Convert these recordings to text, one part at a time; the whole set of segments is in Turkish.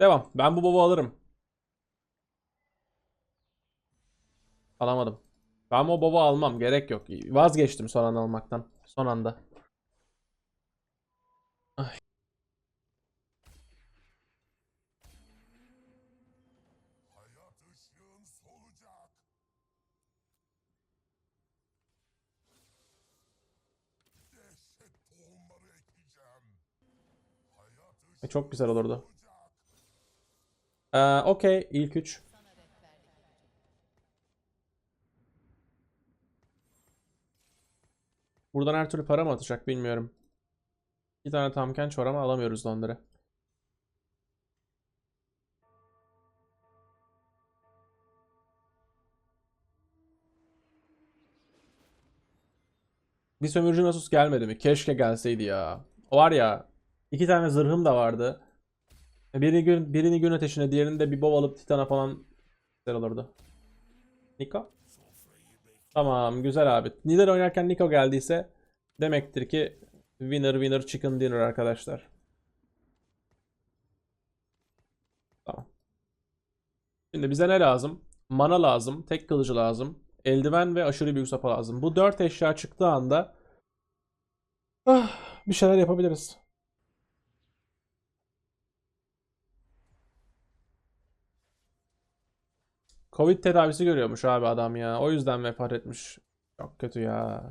Devam. Ben bu baba alırım. Alamadım. Ben o baba almam. Gerek yok. Vazgeçtim son anda almaktan. Son anda. Ay. E, Çok güzel olurdu. Ee, Okey. ilk 3. Buradan her türlü para mı atacak bilmiyorum. Bir tane tamkenç var ama alamıyoruz onları. Bir sömürücü Nasus gelmedi mi? Keşke gelseydi ya. O var ya. iki tane zırhım da vardı. Birini gün, birini gün ateşine, diğerini de bir bov alıp Titan'a falan güzel olurdu. Niko? Tamam, güzel abi. Nidalee oynarken Niko geldiyse demektir ki winner winner chicken dinner arkadaşlar. Tamam. Şimdi bize ne lazım? Mana lazım, tek kılıcı lazım, eldiven ve aşırı büyük sopa lazım. Bu dört eşya çıktığı anda ah, bir şeyler yapabiliriz. Covid tedavisi görüyormuş abi adam ya. O yüzden vefat etmiş. Çok kötü ya.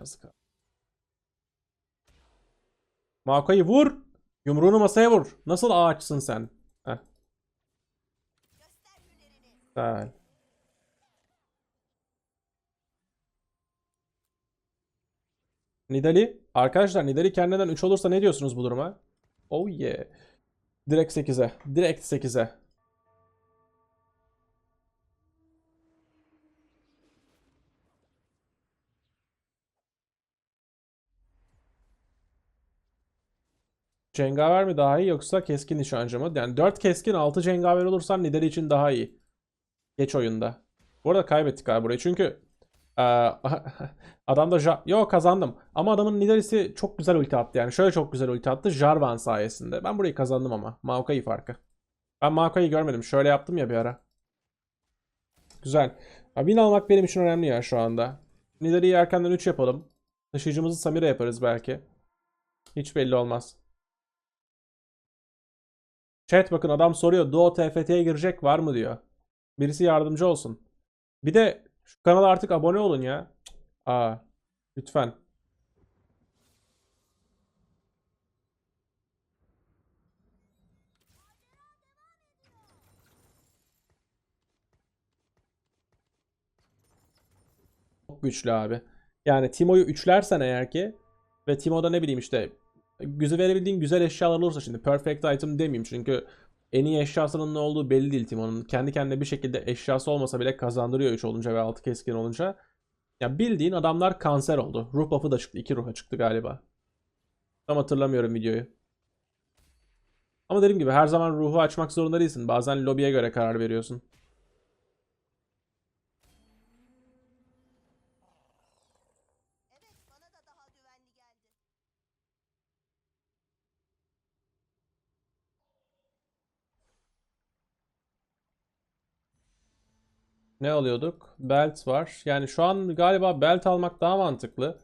Yazık. Maokai vur. Yumruğunu masaya vur. Nasıl ağaçsın sen? Heh. Güzel. Nidali. Arkadaşlar Nidali kendinden 3 olursa ne diyorsunuz bu duruma? Oh yeah. Direkt 8'e. Direkt 8'e. Cengaver mi daha iyi yoksa keskin nişancı mı? Yani 4 keskin 6 cengaver olursan Nidali için daha iyi. Geç oyunda. Bu arada kaybettik abi burayı çünkü eee, adam da Ja- Yo kazandım. Ama adamın Nidalee'si çok güzel ulti attı yani. Şöyle çok güzel ulti attı. Jarvan sayesinde. Ben burayı kazandım ama. Maokai farkı. Ben Maokai'yi görmedim. Şöyle yaptım ya bir ara. Güzel. Ya, win almak benim için önemli ya şu anda. Nidalee'yi erkenden 3 yapalım. Taşıyıcımızı Samira yaparız belki. Hiç belli olmaz. Chat bakın adam soruyor. Duo TFT'ye girecek var mı diyor. Birisi yardımcı olsun. Bir de şu kanala artık abone olun ya. Aa, lütfen. Çok güçlü abi. Yani Timo'yu üçlersen eğer ki ve Timo'da ne bileyim işte güzel verebildiğin güzel eşyalar olursa şimdi perfect item demeyeyim çünkü en iyi eşyasının ne olduğu belli değil Timo'nun. Kendi kendine bir şekilde eşyası olmasa bile kazandırıyor 3 olunca ve 6 keskin olunca. Ya bildiğin adamlar kanser oldu. Ruh buff'ı da çıktı. 2 ruha çıktı galiba. Tam hatırlamıyorum videoyu. Ama dediğim gibi her zaman ruhu açmak zorunda değilsin. Bazen lobiye göre karar veriyorsun. Evet, bana da daha güvenli geldi. Ne alıyorduk? Belt var. Yani şu an galiba belt almak daha mantıklı.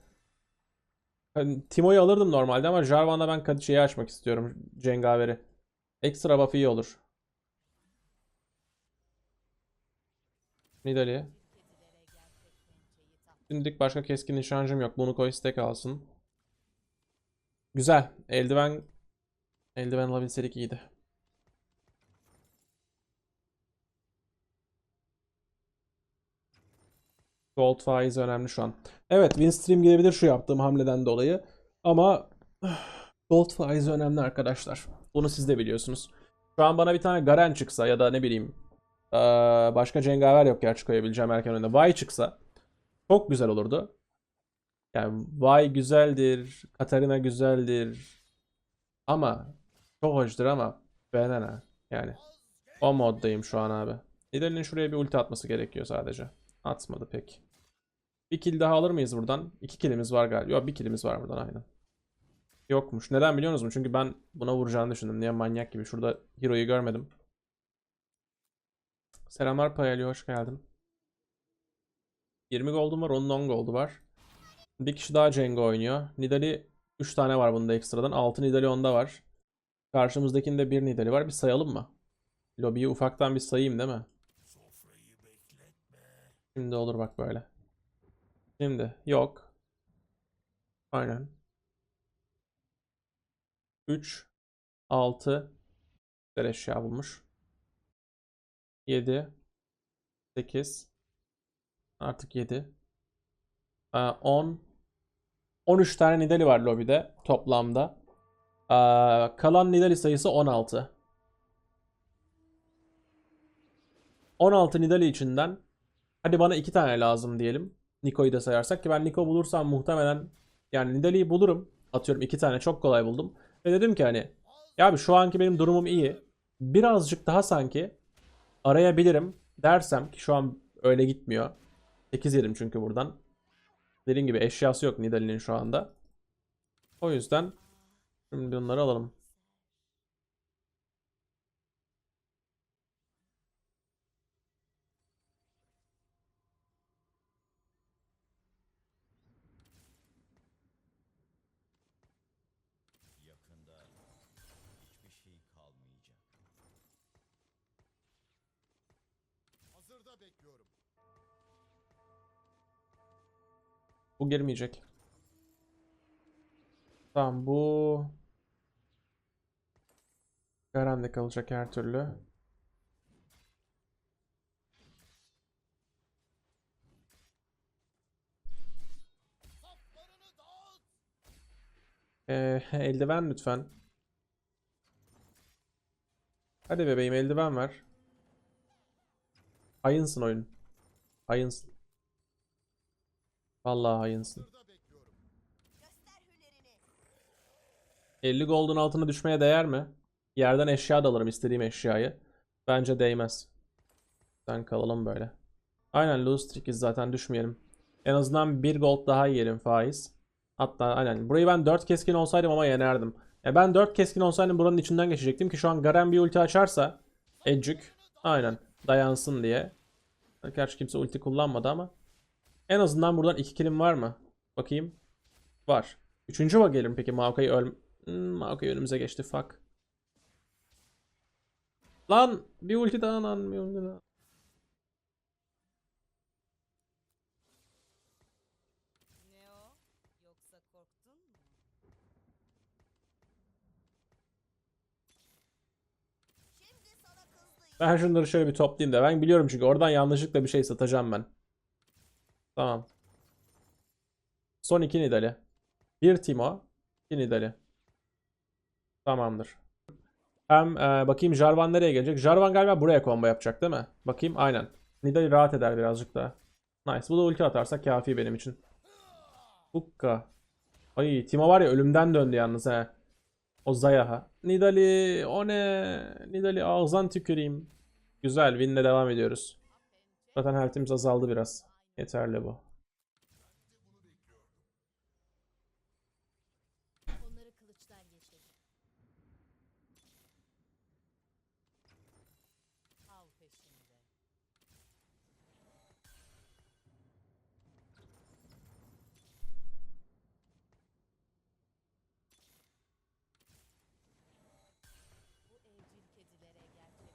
Hani Timo'yu alırdım normalde ama Jarvan'la ben kad- şeyi açmak istiyorum. Cengaveri. Ekstra buff iyi olur. Nidalee. Şimdilik başka keskin nişancım yok. Bunu koy stack alsın. Güzel. Eldiven eldiven alabilseydik iyiydi. Gold faizi önemli şu an. Evet, Winstream gelebilir şu yaptığım hamleden dolayı. Ama Gold faizi önemli arkadaşlar. Bunu siz de biliyorsunuz. Şu an bana bir tane Garen çıksa ya da ne bileyim başka cengaver yok gerçi koyabileceğim erken oyunda. Vay çıksa çok güzel olurdu. Yani Vay güzeldir, Katarina güzeldir. Ama çok hoştur ama Banana yani. O moddayım şu an abi. Nidalee'nin şuraya bir ulti atması gerekiyor sadece. Atmadı pek. Bir kill daha alır mıyız buradan? İki killimiz var galiba. Yok bir killimiz var buradan aynen. Yokmuş. Neden biliyor musunuz? Çünkü ben buna vuracağını düşündüm. Niye manyak gibi. Şurada Hero'yu görmedim. Selamlar Payali hoş geldin. 20 gold'um var. Onun 10 gold'u var. Bir kişi daha Cengo oynuyor. Nidali 3 tane var bunda ekstradan. 6 Nidali onda var. Karşımızdakinde 1 Nidali var. Bir sayalım mı? Lobiyi ufaktan bir sayayım değil mi? Şimdi olur bak böyle. Şimdi yok. Aynen. 3 6 güzel eşya bulmuş. 7 8 artık 7 10 13 tane Nidali var lobide toplamda. Aa, kalan Nidali sayısı 16. 16 Nidali içinden hadi bana 2 tane lazım diyelim. Niko'yu da sayarsak ki ben Niko bulursam muhtemelen yani Nidalee'yi bulurum. Atıyorum 2 tane çok kolay buldum. Ve dedim ki hani ya abi şu anki benim durumum iyi. Birazcık daha sanki arayabilirim dersem ki şu an öyle gitmiyor. 8 yedim çünkü buradan. Dediğim gibi eşyası yok Nidalee'nin şu anda. O yüzden şimdi bunları alalım. Bu girmeyecek. Tamam bu Garen'de kalacak her türlü. Ee, eldiven lütfen. Hadi bebeğim eldiven ver. Hayınsın oyun. Hayınsın. Vallahi hayınsın. Hazırda bekliyorum. Göster hünerini. 50 gold'un altına düşmeye değer mi? Yerden eşya da alırım istediğim eşyayı. Bence değmez. Sen kalalım böyle. Aynen lose streak'iz zaten düşmeyelim. En azından 1 gold daha yiyelim faiz. Hatta aynen burayı ben 4 keskin olsaydım ama yenerdim. Ya ben 4 keskin olsaydım buranın içinden geçecektim ki şu an Garen bir ulti açarsa Edcük aynen dayansın diye. Gerçi kimse ulti kullanmadı ama. En azından buradan 2 killim var mı? Bakayım. Var. Üçüncü var gelirim peki Maokai öl... Hmm, Maokai önümüze geçti fuck. Lan bir ulti daha kızdıyım. Ben şunları şöyle bir toplayayım da ben biliyorum çünkü oradan yanlışlıkla bir şey satacağım ben. Tamam. Son iki Nidali. Bir Timo. iki Nidali. Tamamdır. Hem e, bakayım Jarvan nereye gelecek? Jarvan galiba buraya combo yapacak değil mi? Bakayım aynen. Nidali rahat eder birazcık daha. Nice. Bu da ulti atarsa kafi benim için. Hukka. Ay Timo var ya ölümden döndü yalnız he. O Zayaha. Nidali o ne? Nidali ağzından tüküreyim. Güzel win'le devam ediyoruz. Zaten health'imiz azaldı biraz. Yeterli bu.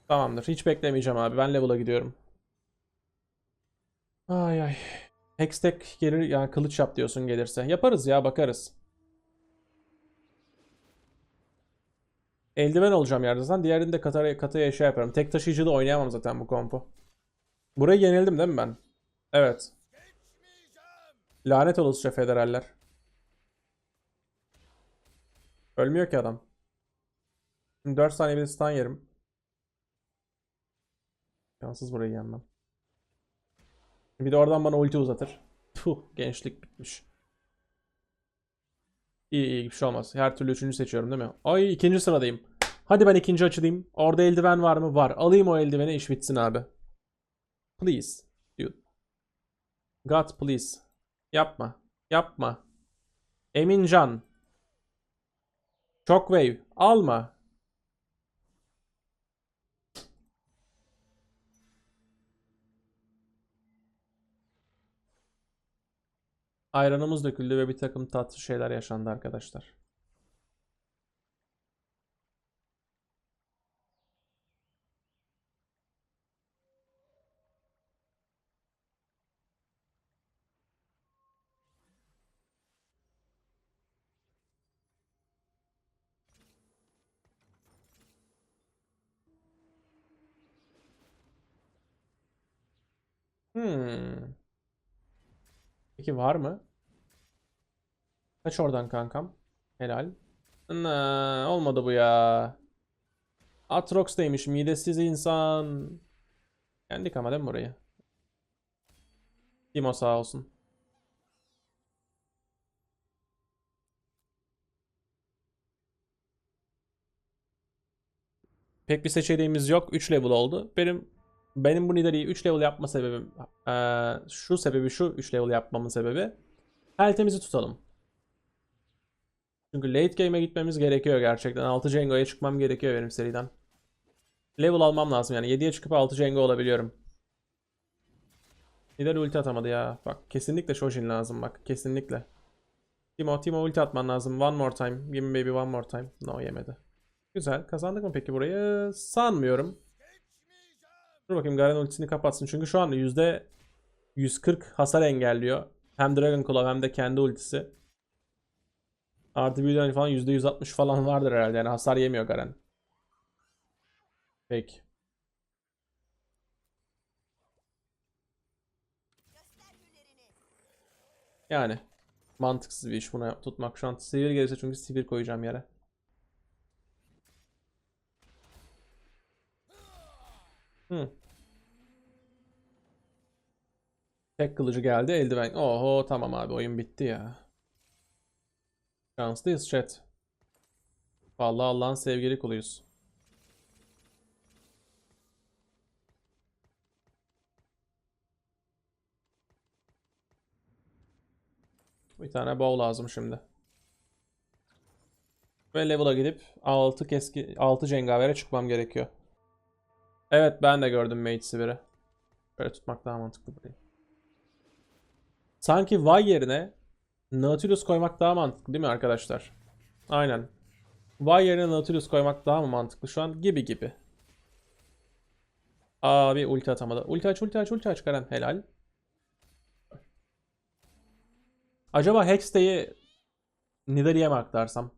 Tamamdır. Hiç beklemeyeceğim abi. Ben level'a gidiyorum. Ay ay. Hextech gelir yani kılıç yap diyorsun gelirse. Yaparız ya bakarız. Eldiven olacağım zaten. Diğerini de kataya, kataya eşya yaparım. Tek taşıyıcıda oynayamam zaten bu kompu. Burayı yenildim değil mi ben? Evet. Lanet olası federaller. Ölmüyor ki adam. Şimdi 4 saniye bir stun yerim. Yansız burayı yenmem. Bir de oradan bana ulti uzatır. Puh gençlik bitmiş. İyi iyi bir şey olmaz. Her türlü üçüncü seçiyorum değil mi? Ay ikinci sıradayım. Hadi ben ikinci açılayım. Orada eldiven var mı? Var. Alayım o eldiveni iş bitsin abi. Please. Dude. God please. Yapma. Yapma. Emincan. Shockwave. Alma. Ayranımız döküldü ve bir takım tatlı şeyler yaşandı arkadaşlar. Hmm. Peki var mı? Kaç oradan kankam? Helal. Ana, olmadı bu ya. Atrox'taymış midesiz insan. Yendik ama değil mi burayı? Timo sağ olsun. Pek bir seçeneğimiz yok. 3 level oldu. Benim benim bu Nidalee'yi 3 level yapma sebebim eee, şu sebebi şu 3 level yapmamın sebebi health'imizi tutalım. Çünkü late game'e gitmemiz gerekiyor gerçekten. 6 Jengo'ya çıkmam gerekiyor benim seriden. Level almam lazım yani. 7'ye çıkıp 6 Jengo olabiliyorum. Nidale ulti atamadı ya. Bak kesinlikle Shojin lazım bak. Kesinlikle. Timo, Timo ulti atman lazım. One more time. Give me baby one more time. No yemedi. Güzel. Kazandık mı peki burayı? Sanmıyorum. Dur bakayım Garen ultisini kapatsın. Çünkü şu anda yüzde 140 hasar engelliyor. Hem Dragon Claw hem de kendi ultisi. Artı bir falan yüzde 160 falan vardır herhalde. Yani hasar yemiyor Garen. Peki. Yani. Mantıksız bir iş buna tutmak. Şu an sivir gelirse çünkü sivir koyacağım yere. Tek kılıcı geldi. Eldiven. Oho tamam abi oyun bitti ya. Şanslıyız chat. Vallahi Allah'ın sevgili kuluyuz. Bir tane bow lazım şimdi. Ve level'a gidip 6 keski 6 cengavere çıkmam gerekiyor. Evet ben de gördüm Mage Sivir'i. Böyle tutmak daha mantıklı burayı. Sanki Y yerine Nautilus koymak daha mantıklı değil mi arkadaşlar? Aynen. Y yerine Nautilus koymak daha mı mantıklı şu an? Gibi gibi. Abi ulti atamadı. Ulti aç ulti aç ulti aç Karen. Helal. Acaba Hextey'i Nidalee'ye mi aktarsam?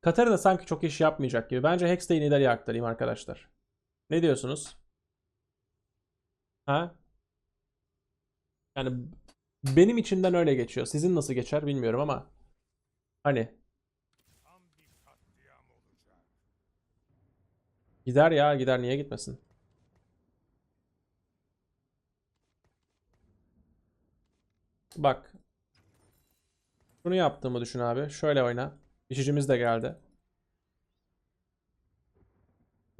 Katarina sanki çok iş yapmayacak gibi. Bence Hextey'i Nidalee'ye aktarayım arkadaşlar. Ne diyorsunuz? Ha? Yani benim içimden öyle geçiyor. Sizin nasıl geçer bilmiyorum ama hani gider ya gider niye gitmesin? Bak. Bunu yaptığımı düşün abi. Şöyle oyna. İşicimiz de geldi.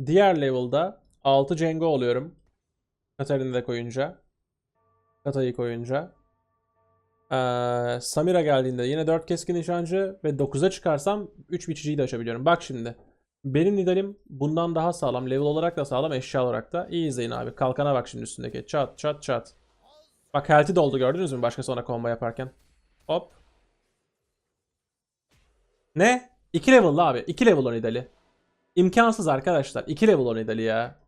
Diğer level'da 6 Cengo oluyorum. Katarin'i de koyunca. Kata'yı koyunca. Ee, Samira geldiğinde yine 4 keskin nişancı ve 9'a çıkarsam 3 biçiciyi de açabiliyorum. Bak şimdi. Benim Nidal'im bundan daha sağlam. Level olarak da sağlam, eşya olarak da. İyi izleyin abi. Kalkana bak şimdi üstündeki. Çat çat çat. Bak health'i doldu gördünüz mü başka sonra combo yaparken. Hop. Ne? 2 level'lı abi. 2 level Nidal'i. İmkansız arkadaşlar. 2 level Nidal'i ya.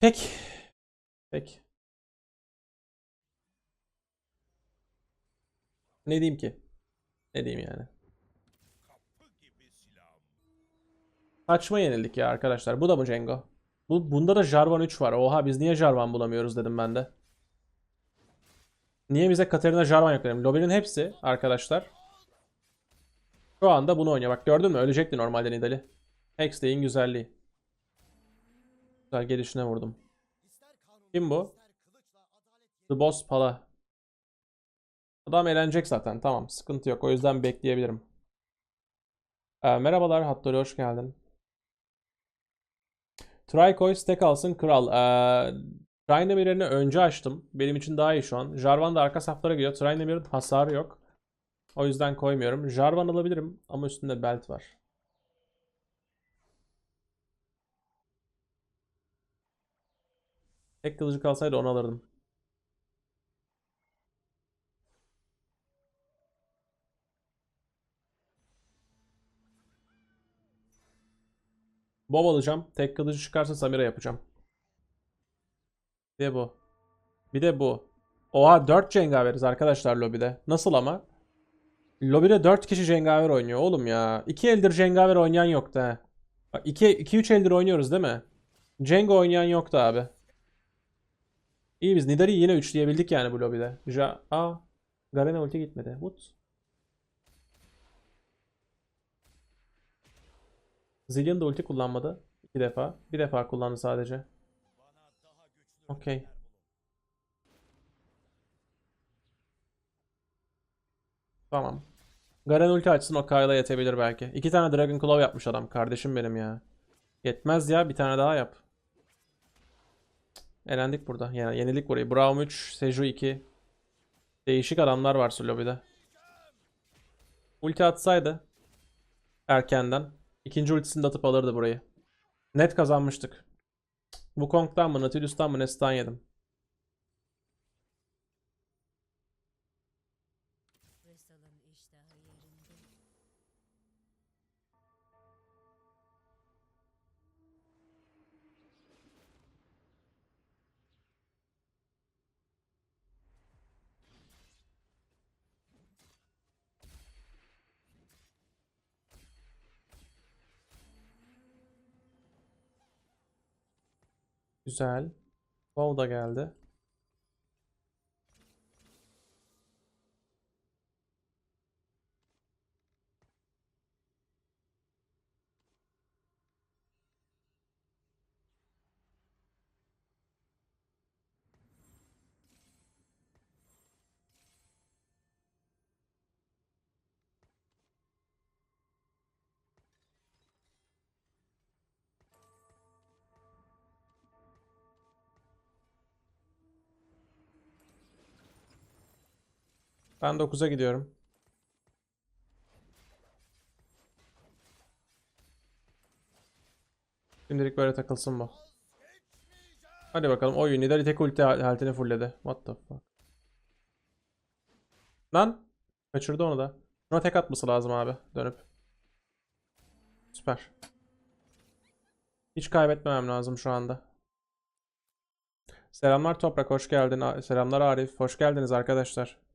Peki. Peki. Ne diyeyim ki? Ne diyeyim yani? Saçma yenildik ya arkadaşlar. Bu da mı Cengo? Bu, bunda da Jarvan 3 var. Oha biz niye Jarvan bulamıyoruz dedim ben de. Niye bize Katarina Jarvan yok dedim. Lobby'nin hepsi arkadaşlar. Şu anda bunu oynuyor. Bak gördün mü? Ölecekti normalde Nidali. Hextey'in güzelliği. Güzel gelişine vurdum. Kim bu? The Boss Pala. Adam eğlenecek zaten. Tamam. Sıkıntı yok. O yüzden bekleyebilirim. Ee, merhabalar. Hattori hoş geldin. Trikoy stack alsın kral. Ee, Trynemir'ini önce açtım. Benim için daha iyi şu an. Jarvan da arka saflara gidiyor. Trynemir'in hasarı yok. O yüzden koymuyorum. Jarvan alabilirim ama üstünde belt var. Tek kılıcı kalsaydı onu alırdım. Bob alacağım. Tek kılıcı çıkarsa Samira yapacağım. Bir de bu. Bir de bu. Oha 4 cengaveriz arkadaşlar lobide. Nasıl ama? Lobide 4 kişi cengaver oynuyor oğlum ya. 2 eldir cengaver oynayan yoktu ha. Bak 2-3 eldir oynuyoruz değil mi? Cengo oynayan yoktu abi. İyi biz Nidari'yi yine üçleyebildik yani bu lobide. Ja Aa. Garena ulti gitmedi. What? Zillion da ulti kullanmadı. İki defa. Bir defa kullandı sadece. Okey. Tamam. Garen ulti açsın o Kyle'a yetebilir belki. İki tane Dragon Claw yapmış adam. Kardeşim benim ya. Yetmez ya bir tane daha yap. Elendik burada. Yani yenilik burayı. Braum 3, Seju 2. Değişik adamlar var şu lobide. Ulti atsaydı erkenden ikinci ultisini de atıp alırdı burayı. Net kazanmıştık. Wukong'dan mı Nautilus'tan mı ne stun yedim. Güzel. Wow da geldi. Ben 9'a gidiyorum. Şimdilik böyle takılsın bu. Hadi bakalım. Oy Nidali tek ulti haltini fullledi. What the fuck. Lan. Kaçırdı onu da. Buna tek atması lazım abi. Dönüp. Süper. Hiç kaybetmemem lazım şu anda. Selamlar Toprak hoş geldin. Selamlar Arif. Hoş geldiniz arkadaşlar.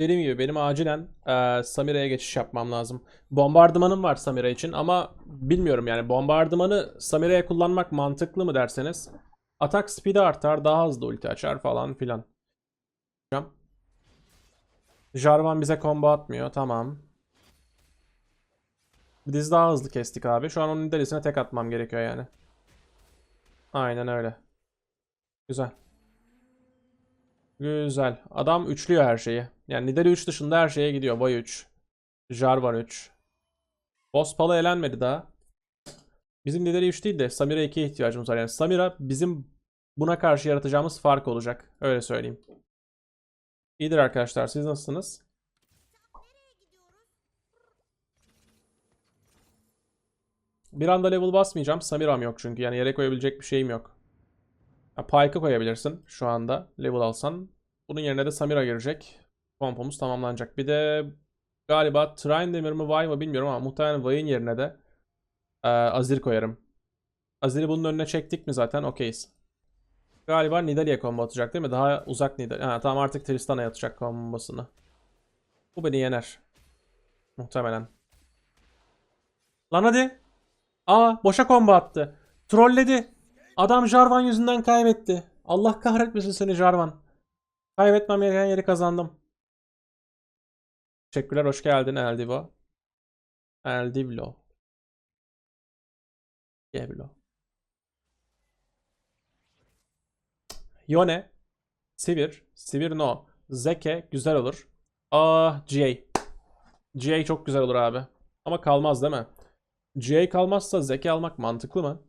Dediğim gibi benim acilen eee Samira'ya geçiş yapmam lazım. Bombardımanım var Samira için ama bilmiyorum yani bombardımanı Samira'ya kullanmak mantıklı mı derseniz. Atak speed'i artar, daha hızlı ulti açar falan filan. Jarvan bize combo atmıyor, tamam. Biz daha hızlı kestik abi. Şu an onun derisine tek atmam gerekiyor yani. Aynen öyle. Güzel. Güzel. Adam üçlüyor her şeyi. Yani Nidali 3 dışında her şeye gidiyor. Vay 3. Jarvan 3. Boss Pala elenmedi daha. Bizim Nidali 3 değil de Samira 2'ye ihtiyacımız var. Yani Samira bizim buna karşı yaratacağımız fark olacak. Öyle söyleyeyim. İyidir arkadaşlar. Siz nasılsınız? Bir anda level basmayacağım. Samira'm yok çünkü. Yani yere koyabilecek bir şeyim yok. Ya, Pyke'ı koyabilirsin şu anda level alsan. Bunun yerine de Samira girecek. Kompomuz tamamlanacak. Bir de galiba Trindamere mi Vay mı bilmiyorum ama muhtemelen Vay'ın yerine de e, Azir koyarım. Azir'i bunun önüne çektik mi zaten okeyiz. Galiba Nidalee'ye combo atacak değil mi? Daha uzak Nidalee. Ha, tamam artık Tristan'a atacak kombosunu. Bu beni yener. Muhtemelen. Lan hadi. Aa boşa combo attı. Trolledi. Adam Jarvan yüzünden kaybetti. Allah kahretmesin seni Jarvan. Kaybetmem gereken yeri kazandım. Teşekkürler hoş geldin Eldivo. Eldivlo. Geblo. Yone. Sivir. Sivir no. Zeke güzel olur. Ah GA. GA çok güzel olur abi. Ama kalmaz değil mi? GA kalmazsa Zeke almak mantıklı mı?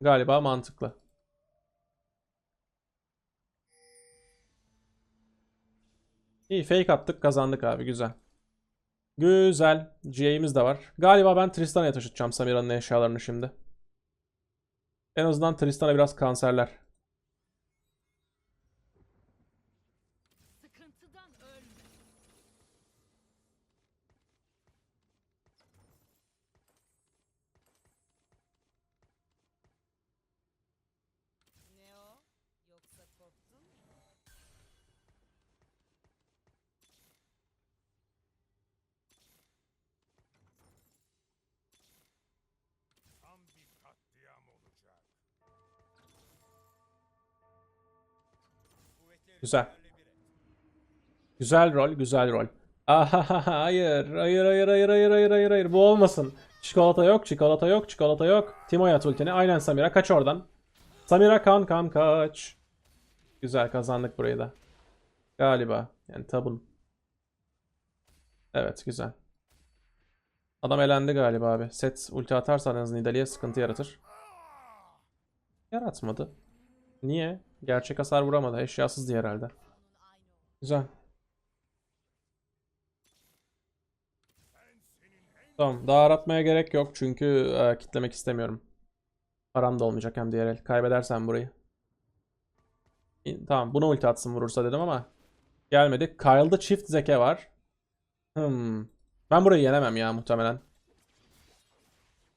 Galiba mantıklı. İyi fake attık kazandık abi güzel. Güzel. GA'miz de var. Galiba ben Tristan'a taşıtacağım Samira'nın eşyalarını şimdi. En azından Tristan'a biraz kanserler. Güzel. Güzel rol, güzel rol. Ahaha, hayır, hayır, hayır, hayır, hayır, hayır, hayır, hayır. Bu olmasın. Çikolata yok, çikolata yok, çikolata yok. Timo'ya at ultini. Aynen Samira, kaç oradan. Samira kankam kaç. Güzel kazandık burayı da. Galiba. Yani tabun. Evet, güzel. Adam elendi galiba abi. Set ulti atarsanız Nidalee'ye sıkıntı yaratır. Yaratmadı. Niye? Gerçek hasar vuramadı. Eşyasızdı herhalde. Güzel. Tamam. Daha aratmaya gerek yok çünkü e, kitlemek istemiyorum. Param da olmayacak hem diğer el. Kaybedersen burayı. Tamam. Buna ulti atsın vurursa dedim ama gelmedi. Kyle'da çift zeke var. Hmm. Ben burayı yenemem ya muhtemelen.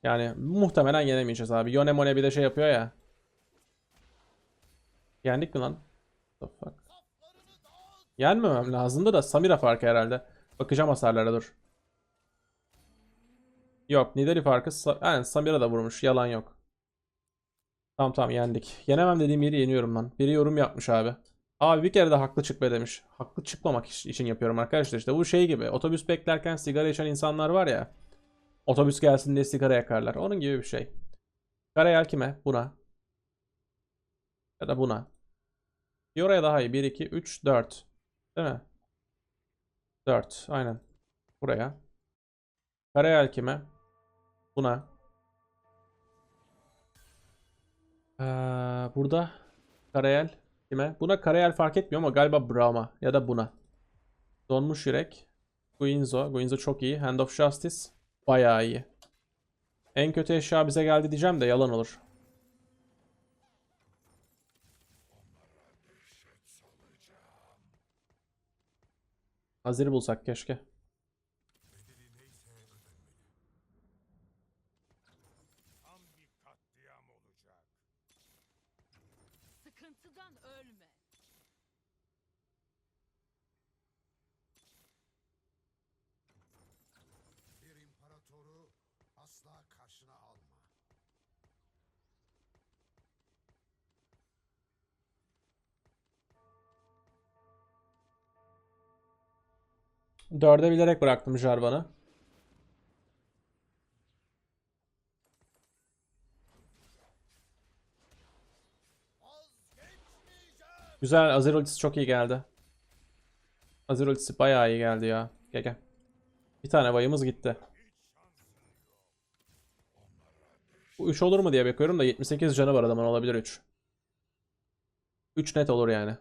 Yani muhtemelen yenemeyeceğiz abi. Yone Mone bir de şey yapıyor ya. Yendik mi lan? Yenmemem lazımdı da Samira farkı herhalde. Bakacağım hasarlara dur. Yok Nidali farkı. Yani Samira da vurmuş. Yalan yok. Tamam tamam yendik. Yenemem dediğim yeri yeniyorum lan. Biri yorum yapmış abi. Abi bir kere de haklı çık be demiş. Haklı çıkmamak için yapıyorum arkadaşlar. İşte bu şey gibi. Otobüs beklerken sigara içen insanlar var ya. Otobüs gelsin diye sigara yakarlar. Onun gibi bir şey. Karayel kime? Buna. Ya da buna. Bir oraya daha iyi. 1, 2, 3, 4. Değil mi? 4. Aynen. Buraya. Karayel kime? Buna. Ee, burada Karayel kime? Buna Karayel fark etmiyor ama galiba Brahma ya da buna. Donmuş yürek. Guinzo. Guinzo çok iyi. Hand of Justice. Bayağı iyi. En kötü eşya bize geldi diyeceğim de yalan olur. Hazır bulsak keşke. asla karşına alma. Dörde bilerek bıraktım Jarvan'ı. Güzel. Azir ultisi çok iyi geldi. Azir ultisi bayağı iyi geldi ya. Gel gel. Bir tane bayımız gitti. Bu 3 olur mu diye bakıyorum da 78 canı var adamın olabilir 3. 3 net olur yani.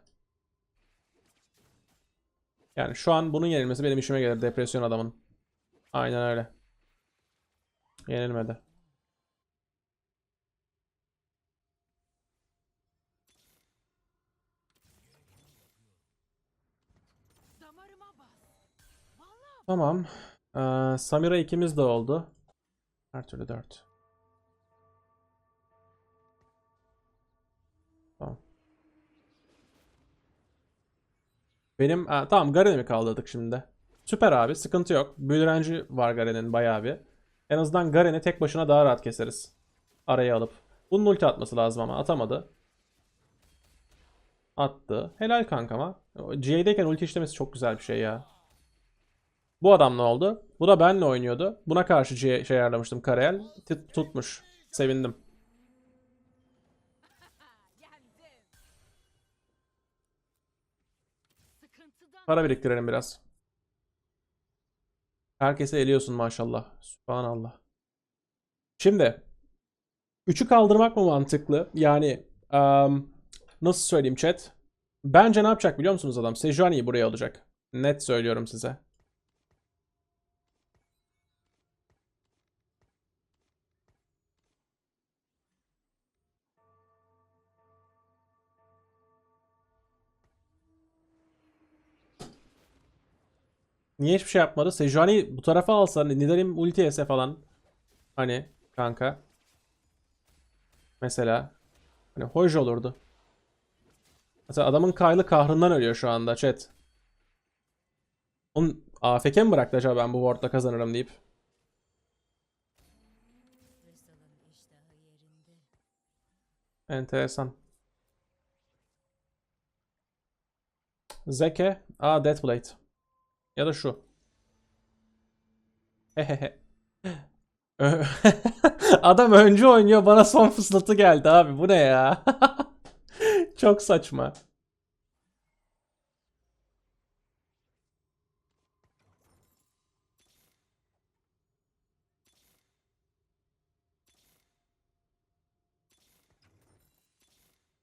Yani şu an bunun yenilmesi benim işime gelir depresyon adamın. Aynen öyle. Yenilmedi. Tamam. Ee, Samira ikimiz de oldu. Her türlü 4. Benim Aa, tamam Garen'i mi kaldırdık şimdi? Süper abi sıkıntı yok. Büyü direnci var Garen'in bayağı bir. En azından Garen'i tek başına daha rahat keseriz. Araya alıp. Bunun ulti atması lazım ama atamadı. Attı. Helal kankama. GA'deyken ulti işlemesi çok güzel bir şey ya. Bu adam ne oldu? Bu da benle oynuyordu. Buna karşı şey ayarlamıştım Karel. Tutmuş. Sevindim. Para biriktirelim biraz. Herkese eliyorsun maşallah. Subhanallah. Şimdi 3'ü kaldırmak mı mantıklı? Yani am, nasıl söyleyeyim chat? Bence ne yapacak biliyor musunuz adam? Sejuani'yi buraya alacak. Net söylüyorum size. Niye hiçbir şey yapmadı? Sejuani bu tarafa alsa Nidalee ulti yese falan. Hani kanka. Mesela. Hani hoş olurdu. Mesela adamın Kyle'ı kahrından ölüyor şu anda chat. Onun AFK mi bıraktı acaba ben bu ward'da kazanırım deyip. Enteresan. Zeke. Aa Deathblade. Ya da şu. Adam önce oynuyor bana son fısıltı geldi abi. Bu ne ya? Çok saçma.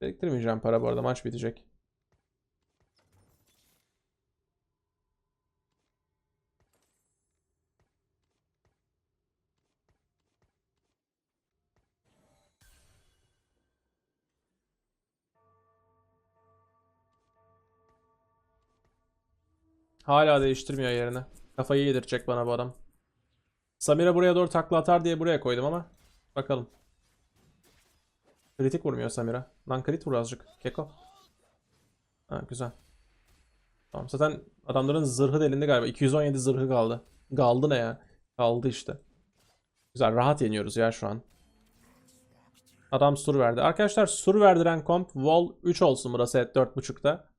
Biriktirmeyeceğim para bu arada maç bitecek. Hala değiştirmiyor yerini. Kafayı yedirecek bana bu adam. Samira buraya doğru takla atar diye buraya koydum ama. Bakalım. Kritik vurmuyor Samira. Lan crit vur azıcık. Keko. Ha güzel. Tamam zaten adamların zırhı delindi galiba. 217 zırhı kaldı. Kaldı ne ya? Kaldı işte. Güzel rahat yeniyoruz ya şu an. Adam sur verdi. Arkadaşlar sur verdiren komp Wall 3 olsun burası evet 4.5'da.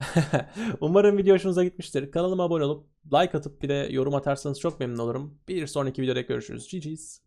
Umarım video hoşunuza gitmiştir. Kanalıma abone olup like atıp bir de yorum atarsanız çok memnun olurum. Bir sonraki videoda görüşürüz. GG's.